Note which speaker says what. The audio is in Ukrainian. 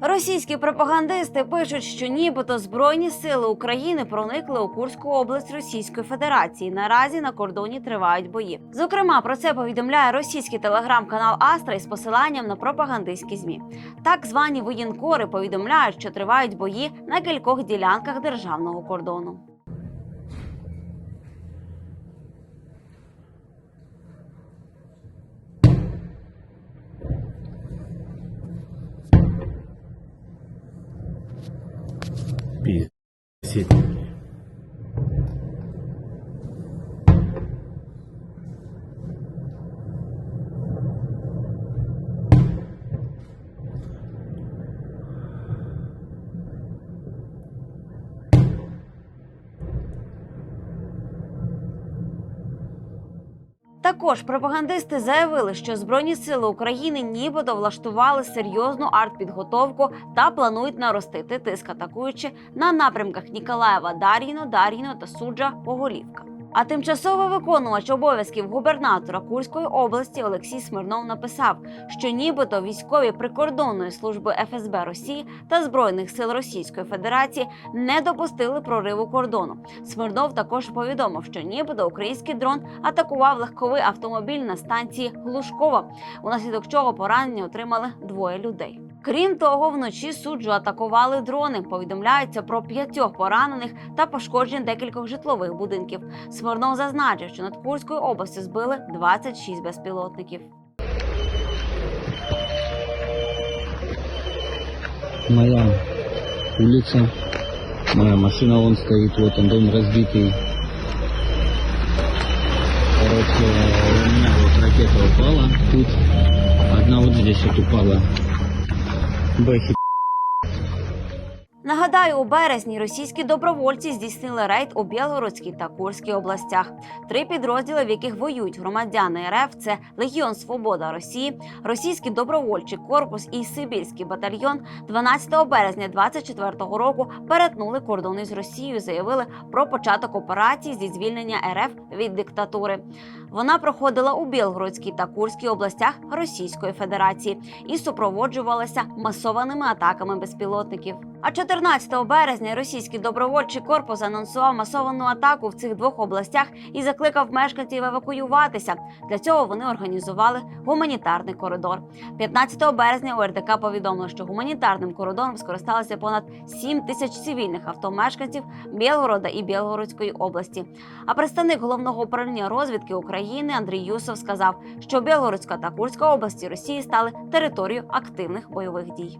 Speaker 1: Російські пропагандисти пишуть, що нібито збройні сили України проникли у Курську область Російської Федерації. Наразі на кордоні тривають бої. Зокрема, про це повідомляє російський телеграм-канал Астра із посиланням на пропагандистські змі. Так звані воєнкори повідомляють, що тривають бої на кількох ділянках державного кордону.
Speaker 2: Пиздец.
Speaker 1: Також пропагандисти заявили, що збройні сили України нібито влаштували серйозну артпідготовку та планують наростити тиск, атакуючи на напрямках Ніколаєва, Дар'їно, Дар'їно та Суджа Поголівка. А тимчасовий виконувач обов'язків губернатора Курської області Олексій Смирнов написав, що нібито військові прикордонної служби ФСБ Росії та збройних сил Російської Федерації не допустили прориву кордону. Смирнов також повідомив, що нібито український дрон атакував легковий автомобіль на станції Глушкова, унаслідок чого поранення отримали двоє людей. Крім того, вночі суджу атакували дрони. Повідомляється про п'ятьох поранених та пошкоджень декількох житлових будинків. Смирнов зазначив, що над Курською областю збили 26 безпілотників.
Speaker 3: моя улица, моя машина вон стоит, вот он дом разбитый. Короче, у меня вот ракета упала тут, одна вот здесь вот упала. Бэхи
Speaker 1: Нагадаю, у березні російські добровольці здійснили рейд у Білгородській та Курській областях. Три підрозділи, в яких воюють громадяни РФ, це Легіон Свобода Росії, Російський добровольчий корпус і Сибірський батальйон 12 березня 24-го року перетнули кордони з Росією. Заявили про початок операції зі звільнення РФ від диктатури. Вона проходила у Білгородській та Курській областях Російської Федерації і супроводжувалася масованими атаками безпілотників. А 14 березня російський добровольчий корпус анонсував масовану атаку в цих двох областях і закликав мешканців евакуюватися. Для цього вони організували гуманітарний коридор. 15 березня ОРДК повідомило, що гуманітарним коридором скористалися понад 7 тисяч цивільних автомешканців Білгорода і Білгородської області. А представник головного управління розвідки України Андрій Юсов сказав, що Білоруська та Курська області Росії стали територією активних бойових дій.